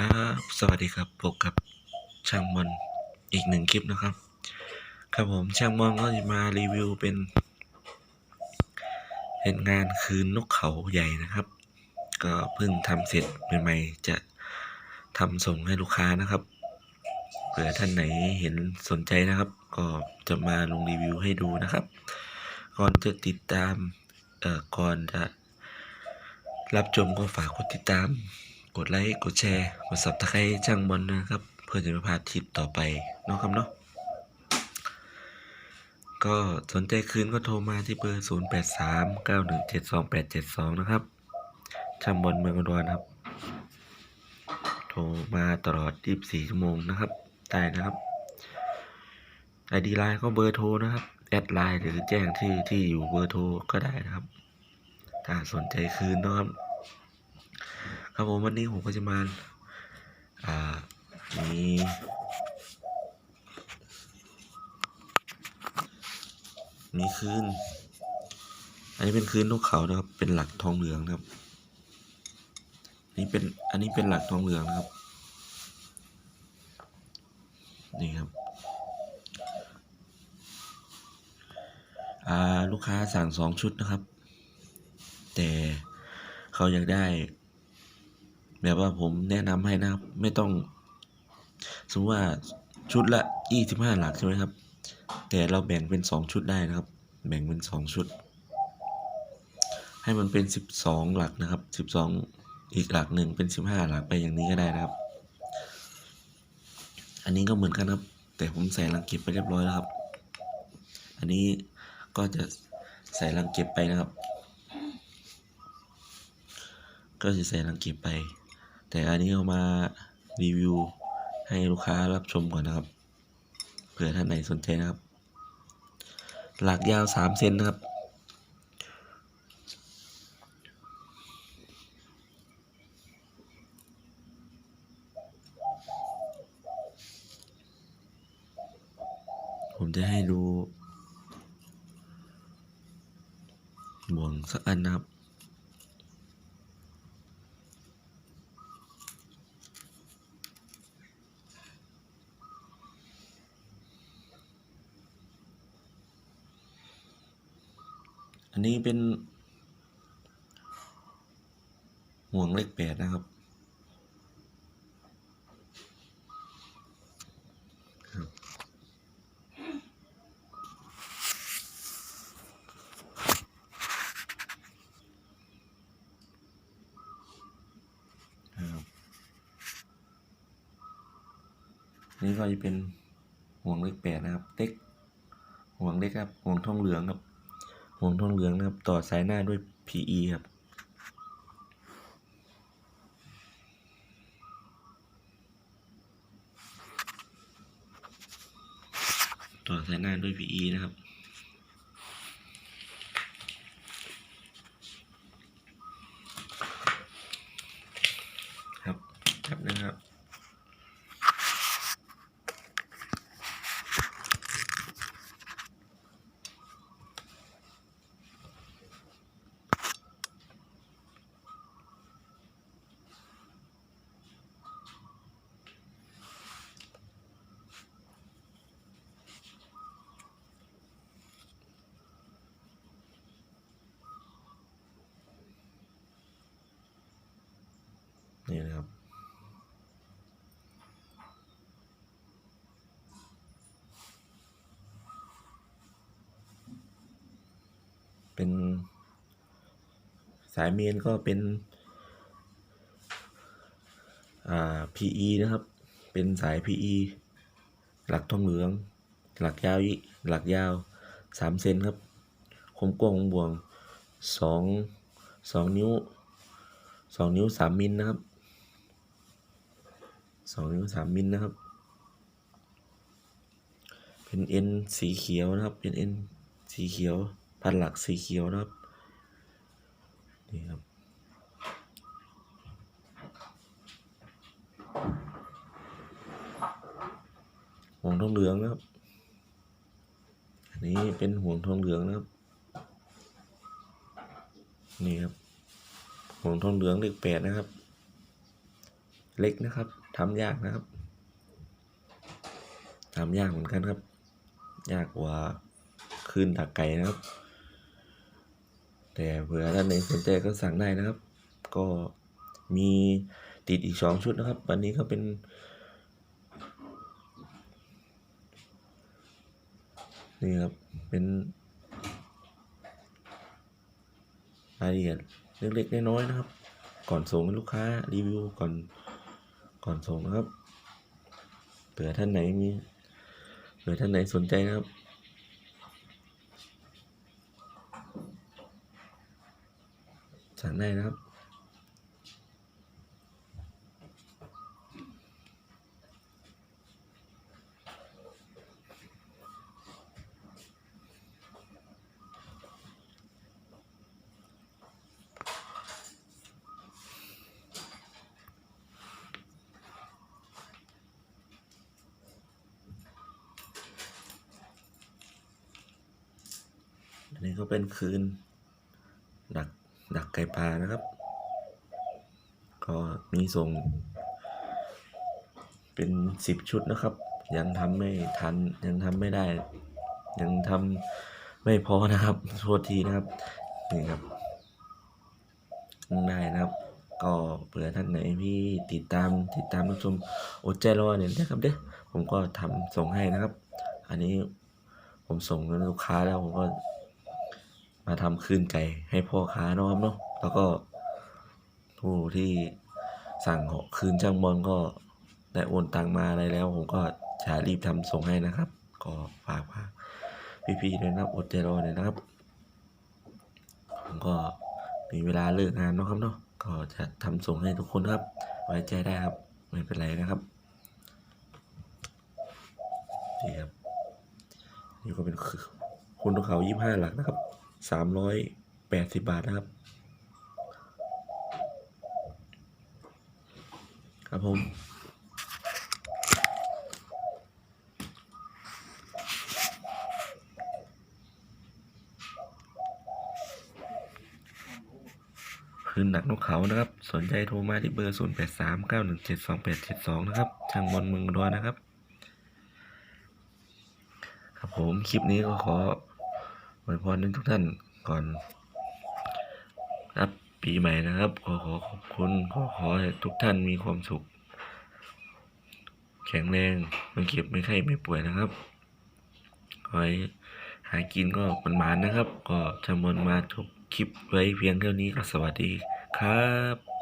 ครับ สวัสดีครับพบกับช่างมอนอีกหนึ่งคลิปนะครับ ครับผมช่างมอนก็จะมารีวิวเป็นเป็นงานคืนนกเขาใหญ่นะครับ ก็เพิ่งทำเสร็จใหม่ๆจะทำส่งให้ลูกค้านะครับเผื่อท่านไหนเห็นสนใจนะครับ ก็จะมาลงรีวิวให้ดูนะครับ ก่อนจะติดตามเอ่อก่อนจะรับชมก็ฝากกดติดตาม กดไลค์ กดแชร์ กดซับสไครต์ช่างบอลนะครับ เพื่อจะไม่พลาดคลิปต่อไปเนาะครับเนาะก็สนใจคืนก็โทรมาที่เบอร์ 0 8 3 9 1 7 2 8 7 2 นะครับช่างบอลเมืองอุดรครับ โทรมาตลอด 24 ชั่วโมงนะครับ ได้นะครับไอดีไลน์ก็เบอร์โทรนะครับ แอดไลน์หรือแจ้งที่ที่อยู่เบอร์โทรก็ได้นะครับ ถ้าสนใจคืนนะครับ ครับผมวันนี้ผมก็จะมาอ่ามีมีคืนอันนี้เป็นคืนนกเขานะครับ เป็นหลักทองเหลืองนะครับนี่เป็นอันนี้เป็นหลักทองเหลืองนะครับนี่ครับอ่าลูกค้าสั่งสองชุดนะครับ แต่เขาอยากได้ แบบว่าผมแนะนำให้นะครับ ไม่ต้อง สมมติว่าชุดละยี่สิบห้าหลักใช่ไหมครับ แต่เราแบ่งเป็นสองชุดได้นะครับ แบ่งเป็นสองชุด ให้มันเป็นสิบสองหลักนะครับสิบสองอีกหลักหนึ่งเป็นสิบห้าหลักไปอย่างนี้ก็ได้นะครับ อันนี้ก็เหมือนกันครับ แต่ผมใส่รังเก็บไปเรียบร้อยแล้วครับ อันนี้ก็จะใส่รังเก็บไปนะครับ ก็จะใส่รังเก็บไป แต่อันนี้เอามารีวิวให้ลูกค้ารับชมก่อนนะครับเผื่อท่านไหนสนใจนะครับ หลักยาวสามเซนนะครับ ผมจะให้ดูบ่วงสักอันนะครับ นี้เป็น ห่วงเลขแปดนะครับนี่ก็จะเป็นห่วงเลขแปดนะครับเล็กห่วงเล็กครับห่วงทองเหลืองครับ ห่วงทองเหลืองนะครับ ต่อสายหน้าด้วย PE ครับต่อสายหน้าด้วย PE นะครับครับครับนะครับ นี่นะครับ เป็นสายเมนก็เป็นอ่า PE นะครับ เป็นสาย PE หลักทองเหลือง หลักยาวหลักยาวสามเซนครับ คมกว้างของบ่วงสองสองนิ้วสองนิ้วสามมิลนะครับ สองนิ้วสามมิลนะครับ เป็นเอ็นสีเขียวนะครับ เป็นเอ็นสีเขียว พันหลักสีเขียวนะครับ นี่ครับห่วงทองเหลืองนะครับ อันนี้เป็นห่วงทองเหลืองนะครับ นี่ครับห่วงทองเหลืองเลขแปดนะครับ เล็กนะครับ ทำยากนะครับทำยากเหมือนกันครับ ยากกว่าคืนดักไก่นะครับ แต่เผื่อท่านไหนสนใจก็สั่งได้นะครับ ก็มีติดอีกสองชุดนะครับ วันนี้ก็เป็น นี่ครับ เป็นรายละเอียดเล็กๆน้อยๆนะครับ ก่อนส่งให้ลูกค้ารีวิวก่อน ก่อนส่งนะครับเผื่อท่านไหนมีเผื่อท่านไหนสนใจนะครับสั่งได้นะครับ ก็เป็นคืน ดักดักไก่ปลานะครับ ก็มีส่ง เป็นสิบชุดนะครับ ยังทำไม่ทันยังทำไม่ได้ ยังทำไม่พอนะครับโทษทีนะครับนี่ครับได้นะครับ ก็เผื่อท่านไหนที่ติดตามติดตามรับชมอดใจรอเนี่ยนะครับเด้อผมก็ทำส่งให้นะครับ อันนี้ผมส่งให้ลูกค้าแล้วผมก็ มาทำคืนไก่ให้พ่อค้านะครับเนาะแล้วก็ผู้ที่สั่งขอคืนจ้างบอลก็ได้โอนตังมาอะไรแล้ว ผมก็จะรีบทำส่งให้นะครับ ก็ฝากว่าพี่ๆด้วยนะครับอดใจรอหน่อยนะครับ ผมก็มีเวลาเลิกงานนะครับเนาะก็จะทำส่งให้ทุกคนครับ ไว้ใจได้ครับ ไม่เป็นไรนะครับนี่ครับนี่ก็เป็นคือคุณตัวเขายี่ห้าหลักนะครับ สามร้อยแปดสิบบาทนะครับ ครับผมคืนหนักนกเขานะครับ สนใจโทรมาที่เบอร์ 0 8 3 9 1 7 2 8 7 2 นะครับ ช่างบอลเมืองอุดรนะครับ ครับผม คลิปนี้ก็ขอ อวยพรทุกท่านก่อนรับปีใหม่นะครับ ขอขอขอบคุณขอขอให้ทุกท่านมีความสุข แข็งแรงไม่เก็บไม่ไข้ไม่ป่วยนะครับขอให้หากินก็มันมานนะครับ ก็จะมนมาจบคลิปไว้เพียงเท่านี้ก็สวัสดีครับ